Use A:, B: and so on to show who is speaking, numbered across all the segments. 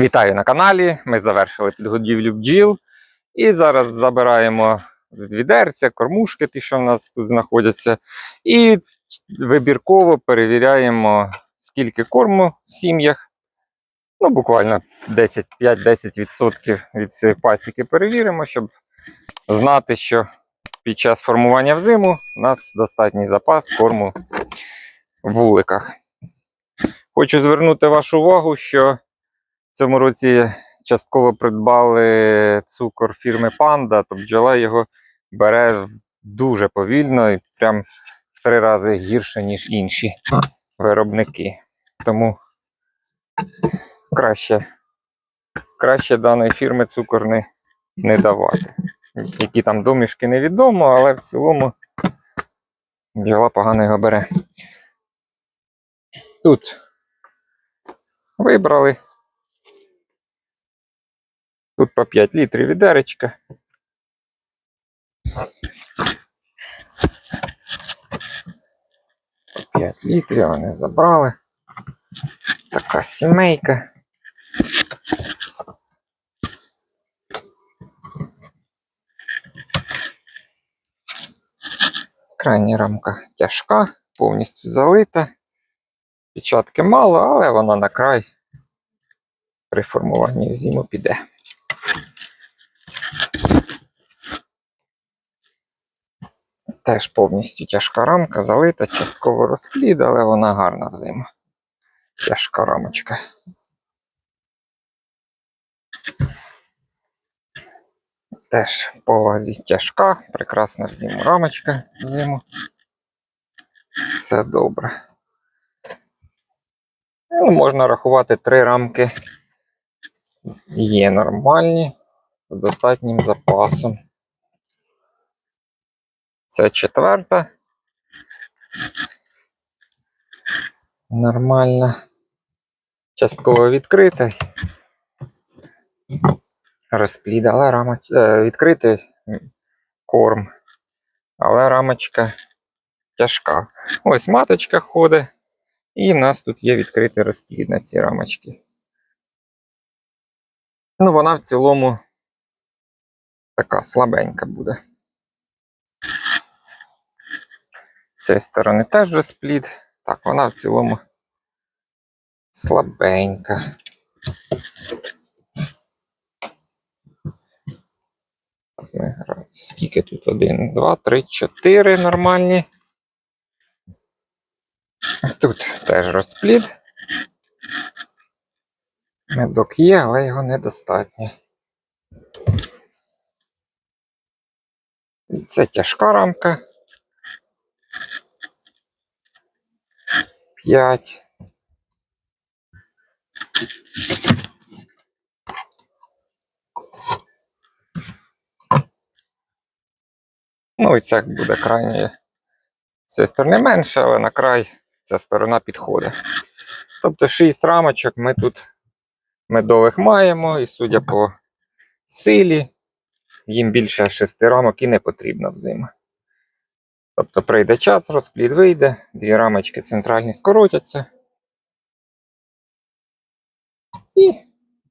A: Вітаю на каналі. Ми завершили підгодівлю бджіл. І зараз забираємо відерця, кормушки, ті, що в нас тут знаходяться. І вибірково перевіряємо, скільки корму в сім'ях. Ну, буквально 10, 5-10% від цієї пасіки перевіримо, щоб знати, що під час формування взиму у нас достатній запас корму в вуликах. Хочу звернути вашу увагу, що в цьому році частково придбали цукор фірми Панда, то бджола його бере дуже повільно і прям в три рази гірше, ніж інші виробники. Тому краще, краще даної фірми цукор не, не давати. Які там домішки невідомо, але в цілому бджола погано його бере. Тут вибрали. Тут по 5 літрів відеречка. По 5 літрів вони забрали. Така сімейка. Крайня рамка тяжка, повністю залита. Печатки мало, але вона на край при формуванні зиму піде. Теж повністю тяжка рамка, залита, частково розплід, але вона гарна взиму. Тяжка рамочка. Теж по вазі тяжка, прекрасна взиму рамочка взиму. Все добре. Ну, можна рахувати три рамки. Є нормальні, з достатнім запасом. Це четверта. Нормальна. Частково відкрита. Розплід, але рамоч... е, відкритий корм. Але рамочка тяжка. Ось маточка ходить. І в нас тут є відкритий розплід на ці рамочки. Ну, вона в цілому така слабенька буде. З цієї сторони теж розплід. Так, вона в цілому слабенька. Скільки тут? Один, два, три, чотири нормальні. Тут теж розплід. Медок є, але його недостатньо. Це тяжка рамка. 5. Ну і це буде крайнє. З цієї сторони менше, але на край ця сторона підходить. Тобто 6 рамочок ми тут медових маємо, і судя по силі, їм більше 6 рамок і не потрібно взиму. Тобто прийде час, розплід вийде, дві рамочки центральні скоротяться. І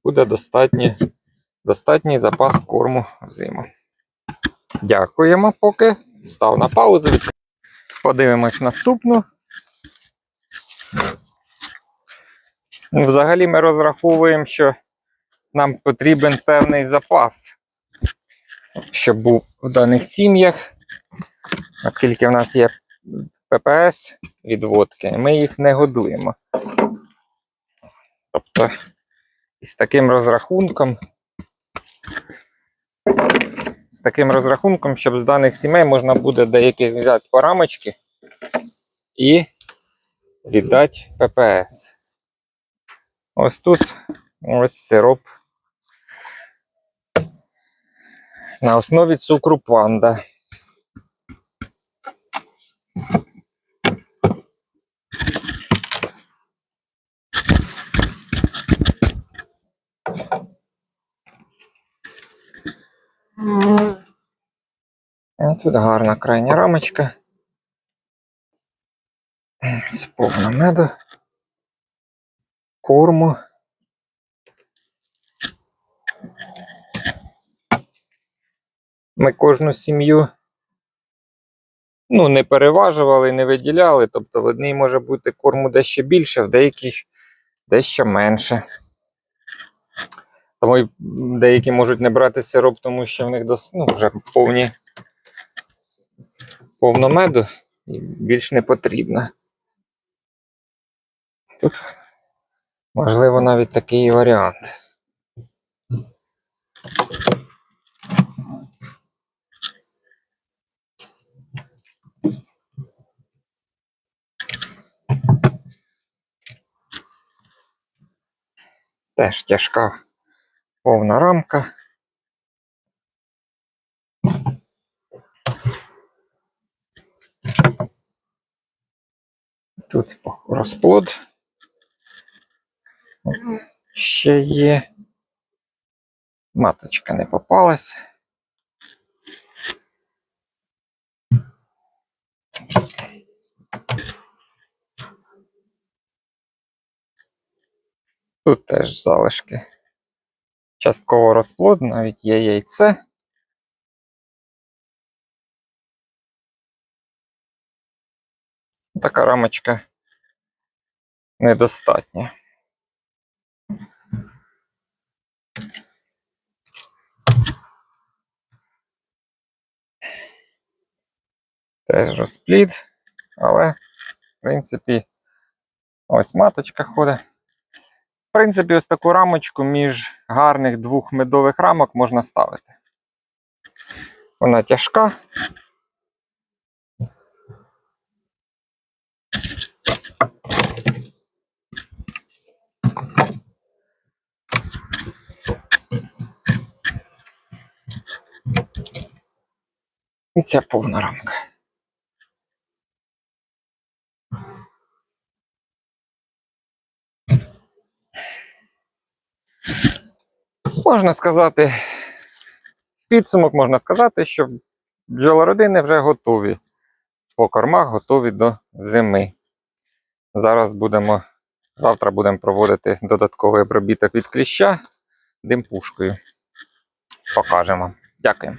A: буде достатній, достатній запас корму взиму. Дякуємо поки. Став на паузу. Подивимось наступну. Взагалі ми розраховуємо, що нам потрібен певний запас, щоб був в даних сім'ях, оскільки в нас є ППС відводки, ми їх не годуємо. Тобто, із таким розрахунком, з таким розрахунком, щоб з даних сімей можна буде деякі взяти по рамочки і віддати ППС. Ось тут ось сироп на основі цукру панда. Е, тут гарна крайня рамочка. Сповна меду, корму. Ми кожну сім'ю ну, не переважували, не виділяли. Тобто в одній може бути корму дещо більше, в деяких дещо менше. Тому й деякі можуть не брати сироп, тому що в них дос... ну, вже повні повно меду і більш не потрібно. Тут можливо навіть такий варіант. Теж тяжка повна рамка. Тут розплод. Ще є. Маточка не попалась. Тут теж залишки. Частково розплод, навіть є яйце. Така рамочка недостатня. Теж розплід, але, в принципі, ось маточка ходить. В принципі, ось таку рамочку між гарних двох медових рамок можна ставити. Вона тяжка. І ця повна рамка. Можна сказати, підсумок можна сказати, що бджолородини вже готові. По кормах готові до зими. Зараз будемо, завтра будемо проводити додатковий обробіток від кліща димпушкою. Покажемо. Дякую.